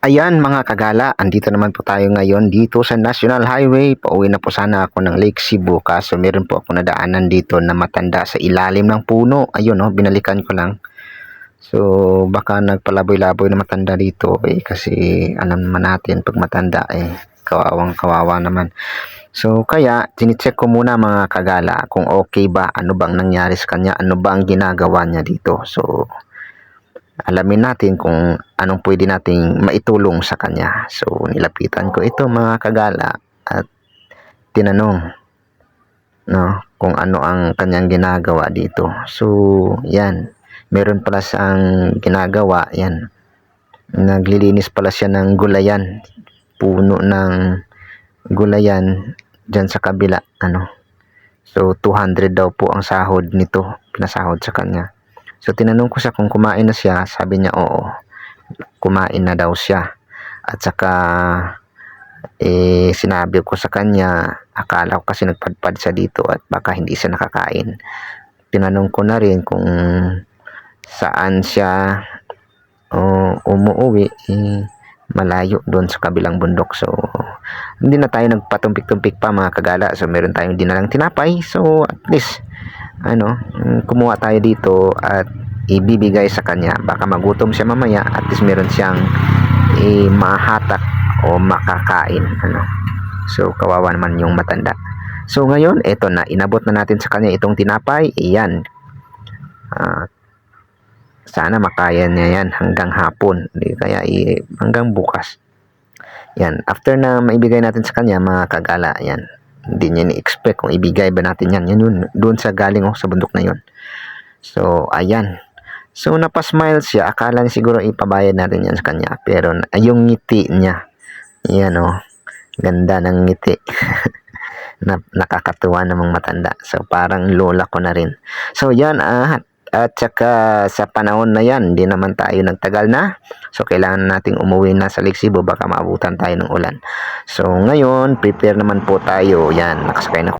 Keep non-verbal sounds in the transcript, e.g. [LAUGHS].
Ayan mga kagala, andito naman po tayo ngayon dito sa National Highway. Pauwi na po sana ako ng Lake Cebu kaso meron po ako nadaanan dito na matanda sa ilalim ng puno. Ayun oh, binalikan ko lang. So baka nagpalaboy-laboy na matanda dito eh kasi alam naman natin pag matanda eh kawawang kawawa naman. So kaya tinicheck ko muna mga kagala kung okay ba, ano bang nangyari sa kanya, ano bang ginagawa niya dito. So alamin natin kung anong pwede nating maitulong sa kanya. So, nilapitan ko ito mga kagala at tinanong no, kung ano ang kanyang ginagawa dito. So, yan. Meron pala siyang ginagawa, yan. Naglilinis pala siya ng gulayan. Puno ng gulayan dyan sa kabila. Ano. So, 200 daw po ang sahod nito. Pinasahod sa kanya. So tinanong ko siya kung kumain na siya, sabi niya oo. Kumain na daw siya. At saka eh sinabi ko sa kanya, akala ko kasi nagpadpad siya dito at baka hindi siya nakakain. Tinanong ko na rin kung saan siya o umuwi eh, malayo doon sa kabilang bundok. So, hindi na tayo nagpatumpik-tumpik pa mga kagala. So, meron tayong dinalang tinapay. So, at least, ano, kumuha tayo dito at ibibigay sa kanya. Baka magutom siya mamaya at least meron siyang eh, mahatak o makakain. Ano. So, kawawa naman yung matanda. So, ngayon, eto na. Inabot na natin sa kanya itong tinapay. Iyan. Ah, sana makaya niya yan hanggang hapon. Kaya i- hanggang bukas. Yan. After na maibigay natin sa kanya, mga kagala, yan. Hindi niya ni-expect kung ibigay ba natin yan. Yan yun. Doon sa galing oh, sa bundok na yun. So, ayan. So, napasmile siya. Akala niya siguro ipabayad natin yan sa kanya. Pero, yung ngiti niya. Yan oh. Ganda ng ngiti. [LAUGHS] na, nakakatuwa namang matanda. So, parang lola ko na rin. So, yan. Ah, at saka sa panahon na yan, hindi naman tayo nagtagal na. So, kailangan nating umuwi na sa Cebu. Baka maabutan tayo ng ulan. So, ngayon, prepare naman po tayo. Yan, nakasakay na